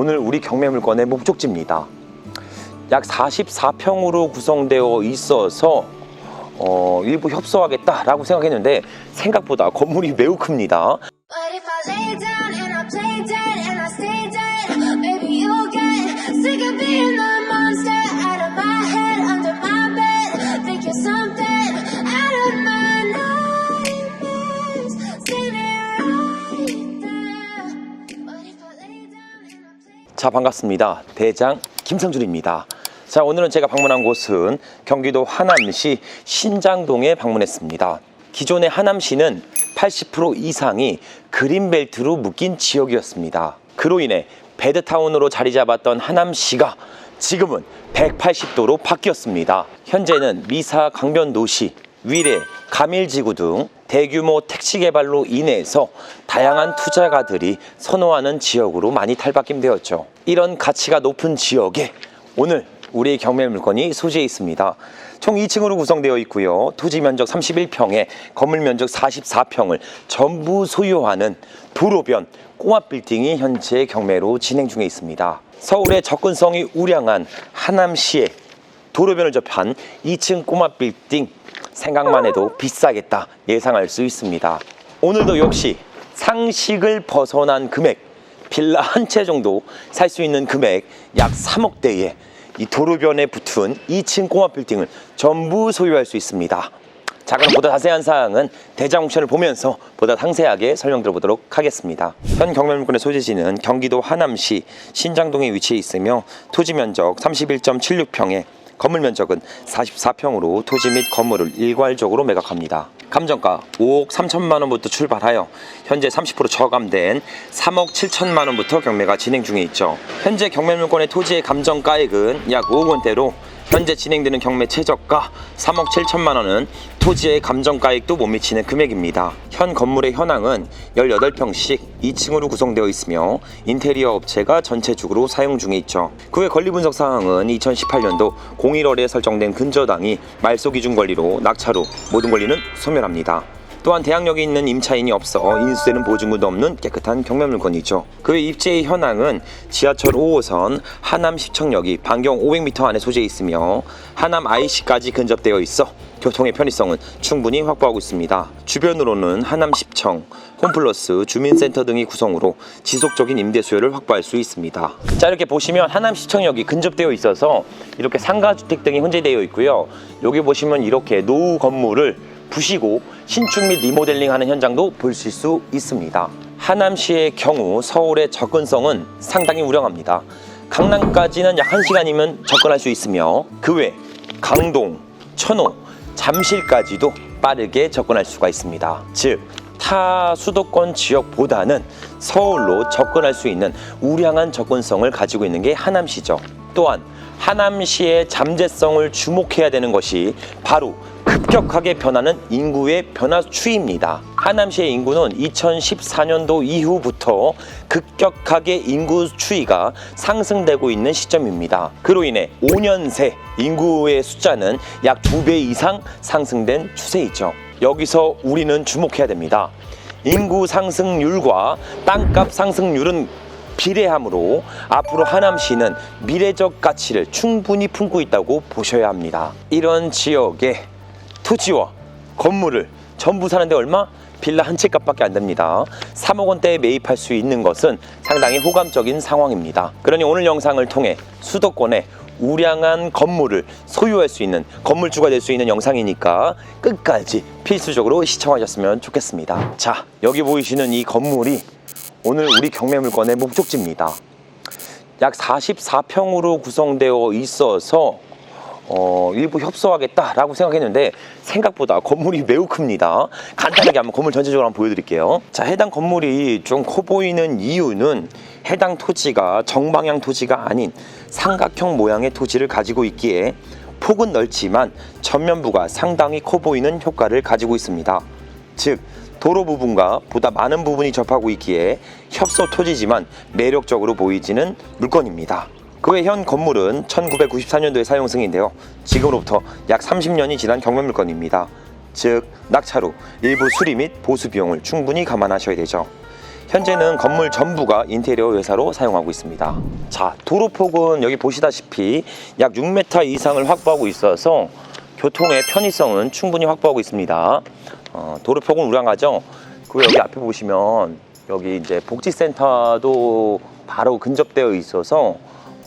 오늘 우리 경매 물건의 목적지입니다. 약 44평으로 구성되어 있어서 어, 일부 협소하겠다라고 생각했는데 생각보다 건물이 매우 큽니다. 자 반갑습니다. 대장 김성준입니다. 자 오늘은 제가 방문한 곳은 경기도 하남시 신장동에 방문했습니다. 기존의 하남시는 80% 이상이 그린벨트로 묶인 지역이었습니다. 그로 인해 배드타운으로 자리 잡았던 하남시가 지금은 180도로 바뀌었습니다. 현재는 미사 강변도시, 위례, 가밀지구 등 대규모 택시 개발로 인해서 다양한 투자가들이 선호하는 지역으로 많이 탈바꿈되었죠. 이런 가치가 높은 지역에 오늘 우리의 경매 물건이 소재해 있습니다. 총 2층으로 구성되어 있고요. 토지 면적 31평에 건물 면적 44평을 전부 소유하는 도로변 꼬마 빌딩이 현재 경매로 진행 중에 있습니다. 서울의 접근성이 우량한 하남시에 도로변을 접한 2층 꼬마 빌딩 생각만 해도 비싸겠다 예상할 수 있습니다. 오늘도 역시 상식을 벗어난 금액 빌라 한 채 정도 살 수 있는 금액 약 3억대에 이 도로변에 붙은 2층 꼬마 빌딩을 전부 소유할 수 있습니다. 자 그럼 보다 자세한 사항은 대장 옵션을 보면서 보다 상세하게 설명 들어보도록 하겠습니다. 현 경매물건의 소재지는 경기도 하남시 신장동에 위치해 있으며 토지 면적 31.76평에 건물 면적은 44평으로 토지 및 건물을 일괄적으로 매각합니다. 감정가 5억 3천만 원부터 출발하여 현재 30% 저감된 3억 7천만 원부터 경매가 진행 중에 있죠. 현재 경매 물건의 토지의 감정가액은 약 5억 원대로 현재 진행되는 경매 최저가 3억 7천만 원은 토지의 감정가액도 못 미치는 금액입니다. 현 건물의 현황은 18평씩 2층으로 구성되어 있으며 인테리어 업체가 전체적으로 사용 중에 있죠. 그외 권리 분석 사항은 2018년도 01월에 설정된 근저당이 말소 기준 권리로 후 모든 권리는 소멸합니다. 또한 대항력이 있는 임차인이 없어 인수되는 보증금도 없는 깨끗한 경매 물건이죠. 그외 입지의 현황은 지하철 5호선 하남 시청역이 반경 500m 안에 소재해 있으며 하남 IC까지 근접되어 있어 교통의 편의성은 충분히 확보하고 있습니다. 주변으로는 하남 시청, 홈플러스, 주민센터 등이 구성으로 지속적인 임대 수요를 확보할 수 있습니다. 자 이렇게 보시면 하남 시청역이 근접되어 있어서 이렇게 상가주택 등이 혼재되어 있고요. 여기 보시면 이렇게 노후 건물을 부시고 신축 및 리모델링하는 현장도 보실 수 있습니다. 하남시의 경우 서울의 접근성은 상당히 우량합니다. 강남까지는 약 1시간이면 접근할 수 있으며 그 외 강동, 천호, 잠실까지도 빠르게 접근할 수가 있습니다. 즉, 타 수도권 지역보다는 서울로 접근할 수 있는 우량한 접근성을 가지고 있는 게 하남시죠. 또한 하남시의 잠재성을 주목해야 되는 것이 바로 급격하게 변하는 인구의 변화 추이입니다. 하남시의 인구는 2014년도 이후부터 급격하게 인구 추이가 상승되고 있는 시점입니다. 그로 인해 5년 새 인구의 숫자는 약두배 이상 상승된 추세이죠. 여기서 우리는 주목해야 됩니다. 인구 상승률과 땅값 상승률은 비례하므로 앞으로 하남시는 미래적 가치를 충분히 품고 있다고 보셔야 합니다. 이런 지역에 토지와 건물을 전부 사는데 얼마? 빌라 한 채 값밖에 안 됩니다. 3억 원대에 매입할 수 있는 것은 상당히 호감적인 상황입니다. 그러니 오늘 영상을 통해 수도권에 우량한 건물을 소유할 수 있는 건물주가 될 수 있는 영상이니까 끝까지 필수적으로 시청하셨으면 좋겠습니다. 자, 여기 보이시는 이 건물이 오늘 우리 경매물건의 목적지입니다. 약 44평으로 구성되어 있어서 어, 일부 협소하겠다라고 생각했는데 생각보다 건물이 매우 큽니다. 간단하게 한번 건물 전체적으로 한번 보여드릴게요. 자, 해당 건물이 좀 커 보이는 이유는 해당 토지가 정방향 토지가 아닌 삼각형 모양의 토지를 가지고 있기에 폭은 넓지만 전면부가 상당히 커 보이는 효과를 가지고 있습니다. 즉 도로 부분과 보다 많은 부분이 접하고 있기에 협소 토지지만 매력적으로 보이지는 물건입니다. 그외현 건물은 1994년도에 사용 승인데요. 지금으로부터 약 30년이 지난 경매 물건입니다. 즉후 일부 수리 및 보수 비용을 충분히 감안하셔야 되죠. 현재는 건물 전부가 인테리어 회사로 사용하고 있습니다. 자, 도로폭은 여기 보시다시피 약 6m 이상을 확보하고 있어서 교통의 편의성은 충분히 확보하고 있습니다. 어, 도로폭은 우량하죠. 그리고 여기 앞에 보시면 여기 이제 복지센터도 바로 근접되어 있어서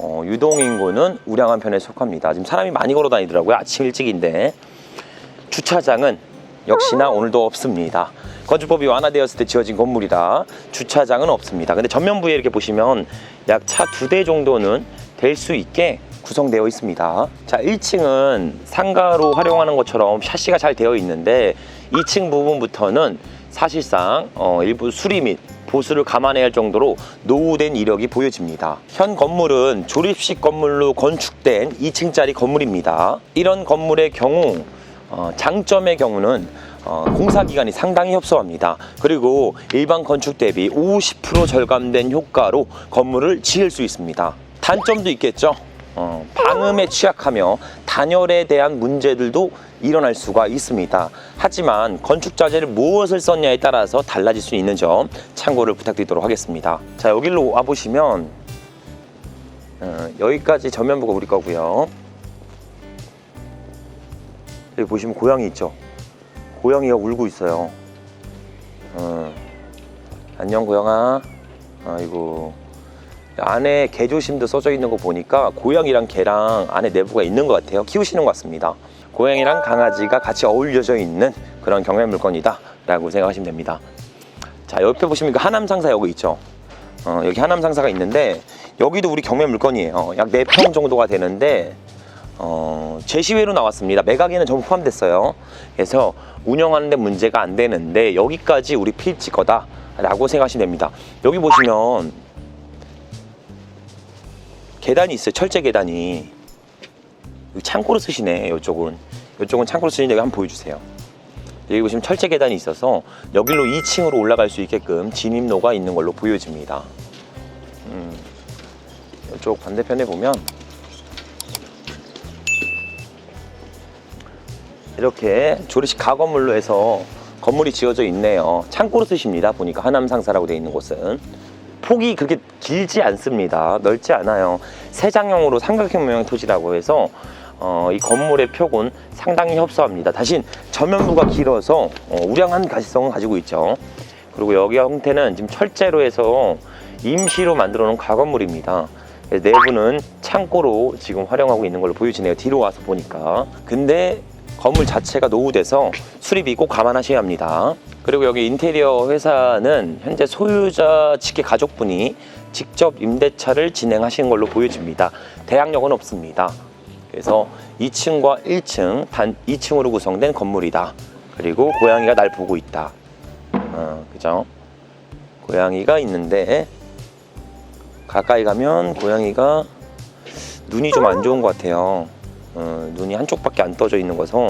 어, 유동인구는 우량한 편에 속합니다. 지금 사람이 많이 걸어 다니더라고요. 아침 일찍인데. 주차장은 역시나 오늘도 없습니다. 건축법이 완화되었을 때 지어진 건물이다. 주차장은 없습니다. 근데 전면부에 이렇게 보시면 약 차 두 대 정도는 될 수 있게 구성되어 있습니다. 자, 1층은 상가로 활용하는 것처럼 샤시가 잘 되어 있는데 2층 부분부터는 사실상 어, 일부 수리 및 보수를 감안해야 할 정도로 노후된 이력이 보여집니다. 현 건물은 조립식 건물로 건축된 2층짜리 건물입니다. 이런 건물의 경우 어, 장점의 경우는 어, 공사 기간이 상당히 협소합니다. 그리고 일반 건축 대비 50% 절감된 효과로 건물을 지을 수 있습니다. 단점도 있겠죠. 어, 방음에 취약하며 단열에 대한 문제들도 일어날 수가 있습니다. 하지만 건축 자재를 무엇을 썼냐에 따라서 달라질 수 있는 점 참고를 부탁드리도록 하겠습니다. 자 여기로 와 보시면 어, 여기까지 전면부가 우리 거고요. 여기 보시면 고양이 있죠. 고양이가 울고 있어요. 어, 안녕 고양아. 아이고 안에 개조심도 써져 있는 거 보니까 고양이랑 개랑 안에 내부가 있는 것 같아요. 키우시는 것 같습니다. 고양이랑 강아지가 같이 어울려져 있는 그런 경매 물건이다 라고 생각하시면 됩니다. 자 옆에 보시면 그 하남 상사 여기 있죠. 어, 여기 하남 상사가 있는데 여기도 우리 경매 물건이에요. 약 4평 정도가 되는데 어, 제시외로 나왔습니다. 매각에는 전부 포함됐어요. 그래서 운영하는데 문제가 안 되는데 여기까지 우리 필지 거다라고 생각하시면 됩니다. 여기 보시면 계단이 있어요. 철제 계단이. 여기 창고로 쓰시네. 이쪽은. 이쪽은 창고로 쓰시는데 한번 보여주세요. 여기 보시면 철제 계단이 있어서 여기로 2층으로 올라갈 수 있게끔 진입로가 있는 걸로 보여집니다. 음, 이쪽 반대편에 보면 이렇게 조리식 가건물로 해서 건물이 지어져 있네요. 창고로 쓰십니다. 보니까 하남 상사라고 되어 있는 곳은 폭이 그렇게 길지 않습니다. 넓지 않아요. 세장형으로 삼각형 토지라고 해서 어, 이 건물의 표고는 상당히 협소합니다. 대신 전면부가 길어서 어, 우량한 가시성을 가지고 있죠. 그리고 여기 형태는 지금 철제로 해서 임시로 만들어 놓은 가건물입니다. 내부는 창고로 지금 활용하고 있는 걸로 보여지네요. 뒤로 와서 보니까. 근데 건물 자체가 노후돼서 수리비 꼭 감안하셔야 합니다. 그리고 여기 인테리어 회사는 현재 소유자 측의 가족분이 직접 임대차를 진행하신 걸로 보여집니다. 대항력은 없습니다. 그래서 2층과 1층 단 2층으로 구성된 건물이다. 그리고 고양이가 날 보고 있다. 어, 그죠? 고양이가 있는데 가까이 가면 고양이가 눈이 좀 안 좋은 것 같아요. 어, 눈이 한쪽밖에 안 떠져 있는 거서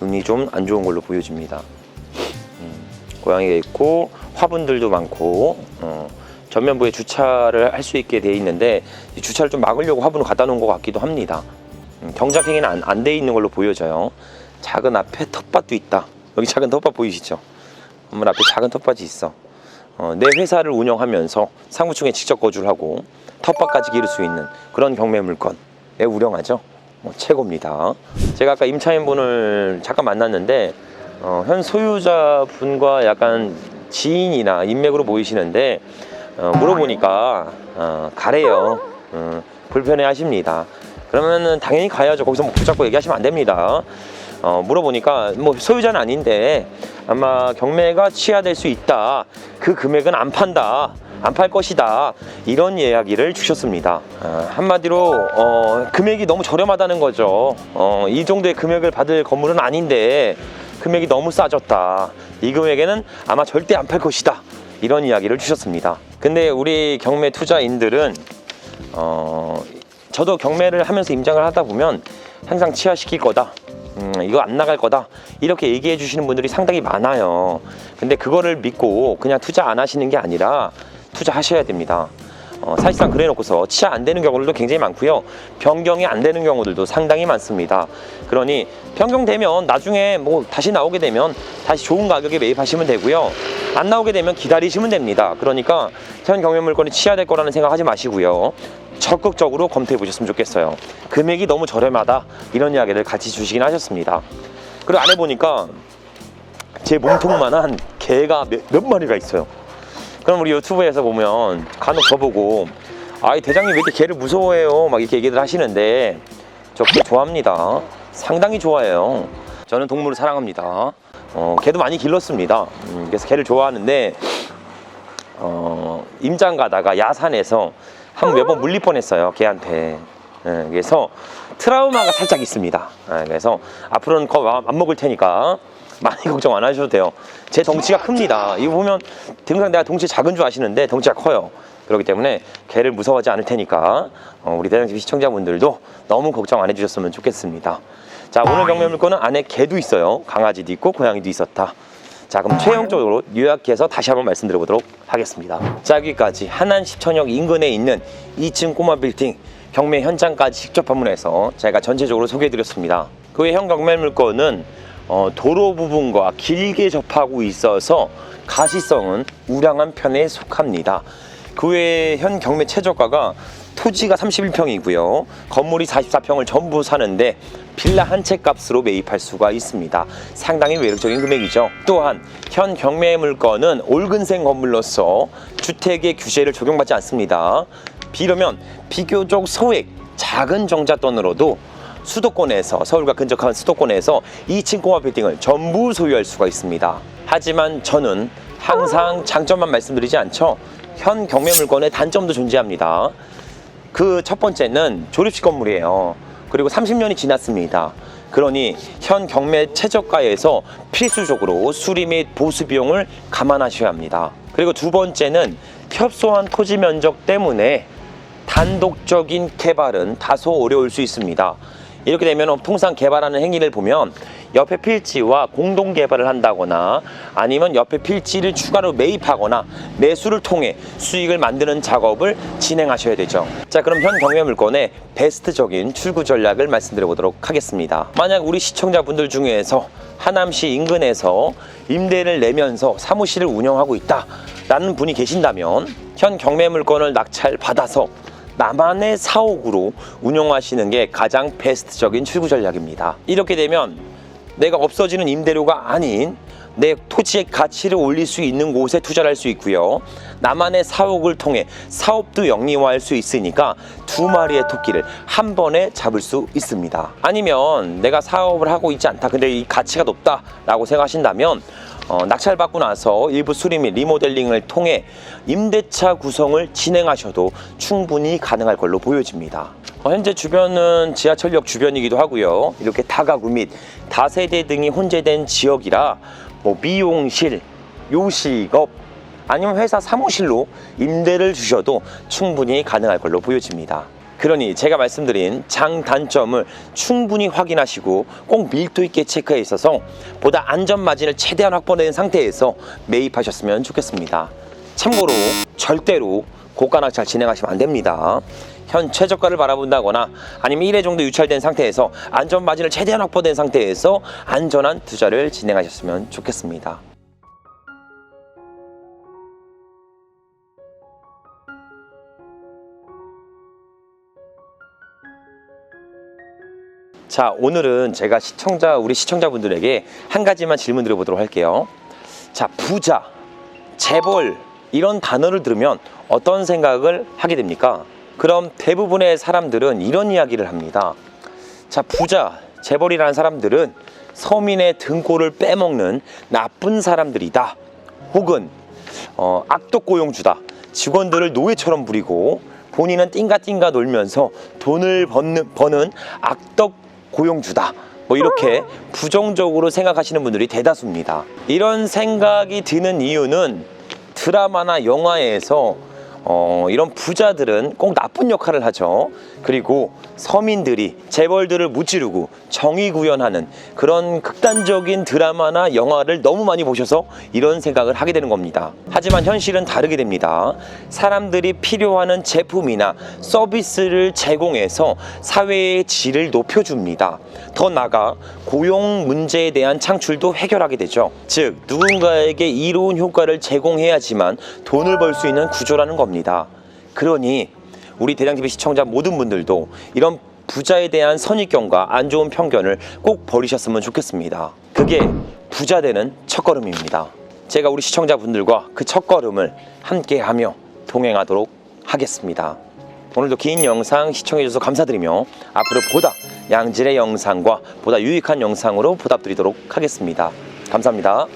눈이 좀 안 좋은 걸로 보여집니다. 음, 고양이가 있고 화분들도 많고 어, 전면부에 주차를 할 수 있게 돼 있는데 이 주차를 좀 막으려고 화분을 갖다 놓은 것 같기도 합니다. 음, 경작행위는 안, 안돼 있는 걸로 보여져요. 작은 앞에 텃밭도 있다. 여기 작은 텃밭 보이시죠? 건물 앞에 작은 텃밭이 있어. 어, 내 회사를 운영하면서 상무층에 직접 거주를 하고 텃밭까지 기를 수 있는 그런 경매 물건. 내 우량하죠? 뭐 최고입니다. 제가 아까 임차인분을 잠깐 만났는데 어, 현 소유자분과 약간 지인이나 인맥으로 보이시는데 어, 물어보니까 어, 가래요. 어, 불편해 하십니다. 그러면은 당연히 가야죠. 거기서 뭐 붙잡고 얘기하시면 안 됩니다. 어, 물어보니까 뭐 소유자는 아닌데 아마 경매가 취하될 수 있다. 그 금액은 안 판다. 안 팔 것이다. 이런 이야기를 주셨습니다. 어, 한마디로 어, 금액이 너무 저렴하다는 거죠. 어, 이 정도의 금액을 받을 건물은 아닌데 금액이 너무 싸졌다. 이 금액에는 아마 절대 안 팔 것이다. 이런 이야기를 주셨습니다. 근데 우리 경매 투자인들은 어, 저도 경매를 하면서 임장을 하다 보면 항상 치하시킬 거다. 음, 이거 안 나갈 거다. 이렇게 얘기해 주시는 분들이 상당히 많아요. 근데 그거를 믿고 그냥 투자 안 하시는 게 아니라 투자하셔야 됩니다. 어, 사실상 그래놓고서 치아 안 되는 경우들도 굉장히 많고요. 변경이 안 되는 경우들도 상당히 많습니다. 그러니 변경되면 나중에 뭐 다시 나오게 되면 다시 좋은 가격에 매입하시면 되고요. 안 나오게 되면 기다리시면 됩니다. 그러니까 현 경매 물건이 치야될 거라는 생각하지 마시고요. 적극적으로 검토해 보셨으면 좋겠어요. 금액이 너무 저렴하다 이런 이야기를 같이 주시긴 하셨습니다. 그리고 안에 보니까 제 몸통만한 개가 몇, 몇 마리가 있어요. 그럼 우리 유튜브에서 보면 간혹 저보고 아이 대장님 왜 이렇게 개를 무서워해요? 막 이렇게 얘기를 하시는데 저 개 좋아합니다. 상당히 좋아해요. 저는 동물을 사랑합니다. 어, 개도 많이 길렀습니다. 음, 그래서 개를 좋아하는데 어, 임장 가다가 야산에서 한 몇 번 물릴 뻔했어요 개한테. 예, 그래서 트라우마가 살짝 있습니다. 예, 그래서 앞으로는 거안 먹을 테니까 많이 걱정 안 하셔도 돼요. 제 덩치가 큽니다. 이거 보면 등산 내가 덩치 작은 줄 아시는데 덩치가 커요. 그렇기 때문에 개를 무서워하지 않을 테니까 어, 우리 대장TV 시청자분들도 너무 걱정 안 해주셨으면 좋겠습니다. 자 오늘 경매 물건은 안에 개도 있어요. 강아지도 있고 고양이도 있었다. 자 그럼 최종적으로 요약해서 다시 한번 말씀드려보도록 하겠습니다. 자 여기까지 한안 십천역 인근에 있는 2층 꼬마 빌딩 경매 현장까지 직접 방문해서 제가 전체적으로 소개해드렸습니다. 그외 현 경매 물건은 어, 도로 부분과 길게 접하고 있어서 가시성은 우량한 편에 속합니다. 그 외에 현 경매 최저가가 토지가 31평이고요. 건물이 44평을 전부 사는데 빌라 한 채 값으로 매입할 수가 있습니다. 상당히 매력적인 금액이죠. 또한 현 경매 물건은 올근생 건물로서 주택의 규제를 적용받지 않습니다. 비려면 비교적 소액 작은 정잣돈으로도 수도권에서 서울과 근접한 수도권에서 2층 꼬마 빌딩을 전부 소유할 수가 있습니다. 하지만 저는 항상 장점만 말씀드리지 않죠. 현 경매 물건의 단점도 존재합니다. 그 첫 번째는 조립식 건물이에요. 그리고 30년이 지났습니다. 그러니 현 경매 최저가에서 필수적으로 수리 및 보수 비용을 감안하셔야 합니다. 그리고 두 번째는 협소한 토지 면적 때문에 단독적인 개발은 다소 어려울 수 있습니다. 이렇게 되면 통상 개발하는 행위를 보면 옆에 필지와 공동 개발을 한다거나 아니면 옆에 필지를 추가로 매입하거나 매수를 통해 수익을 만드는 작업을 진행하셔야 되죠. 자, 그럼 현 경매 물건의 베스트적인 출구 전략을 말씀드려 보도록 하겠습니다. 만약 우리 시청자분들 중에서 하남시 인근에서 임대를 내면서 사무실을 운영하고 있다 라는 분이 계신다면 현 경매 물건을 낙찰 받아서 나만의 사옥으로 운영하시는 게 가장 베스트적인 출구 전략입니다. 이렇게 되면 내가 없어지는 임대료가 아닌 내 토지의 가치를 올릴 수 있는 곳에 투자를 할 수 있고요. 나만의 사옥을 통해 사업도 영리화할 수 있으니까 두 마리의 토끼를 한 번에 잡을 수 있습니다. 아니면 내가 사업을 하고 있지 않다. 근데 이 가치가 높다라고 생각하신다면 어, 낙찰받고 나서 일부 수리 및 리모델링을 통해 임대차 구성을 진행하셔도 충분히 가능할 걸로 보여집니다. 어, 현재 주변은 지하철역 주변이기도 하고요. 이렇게 다가구 및 다세대 등이 혼재된 지역이라 뭐 미용실, 요식업 아니면 회사 사무실로 임대를 주셔도 충분히 가능할 걸로 보여집니다. 그러니 제가 말씀드린 장단점을 충분히 확인하시고 꼭 밀도 있게 체크해 있어서 보다 안전 마진을 최대한 확보된 상태에서 매입하셨으면 좋겠습니다. 참고로 절대로 고가 낙찰 진행하시면 안 됩니다. 현 최저가를 바라본다거나 아니면 1회 정도 유찰된 상태에서 안전 마진을 최대한 확보된 상태에서 안전한 투자를 진행하셨으면 좋겠습니다. 자, 오늘은 제가 시청자, 우리 시청자분들에게 한 가지만 질문 드려보도록 할게요. 자, 부자, 재벌, 이런 단어를 들으면 어떤 생각을 하게 됩니까? 그럼 대부분의 사람들은 이런 이야기를 합니다. 자, 부자, 재벌이라는 사람들은 서민의 등골을 빼먹는 나쁜 사람들이다. 혹은 어, 악덕 고용주다. 직원들을 노예처럼 부리고 본인은 띵가띵가 놀면서 돈을 버는, 버는 악덕 고용주다. 뭐 이렇게 부정적으로 생각하시는 분들이 대다수입니다. 이런 생각이 드는 이유는 드라마나 영화에서 어, 이런 부자들은 꼭 나쁜 역할을 하죠. 그리고 서민들이 재벌들을 무찌르고 정의 구현하는 그런 극단적인 드라마나 영화를 너무 많이 보셔서 이런 생각을 하게 되는 겁니다. 하지만 현실은 다르게 됩니다. 사람들이 필요하는 제품이나 서비스를 제공해서 사회의 질을 높여줍니다. 더 나아가 고용 문제에 대한 창출도 해결하게 되죠. 즉, 누군가에게 이로운 효과를 제공해야지만 돈을 벌 수 있는 구조라는 겁니다. 그러니 우리 대장TV 시청자 모든 분들도 이런 부자에 대한 선입견과 안 좋은 편견을 꼭 버리셨으면 좋겠습니다. 그게 부자 되는 첫걸음입니다. 제가 우리 시청자분들과 그 첫걸음을 함께하며 동행하도록 하겠습니다. 오늘도 긴 영상 시청해주셔서 감사드리며 앞으로 보다 양질의 영상과 보다 유익한 영상으로 보답드리도록 하겠습니다. 감사합니다.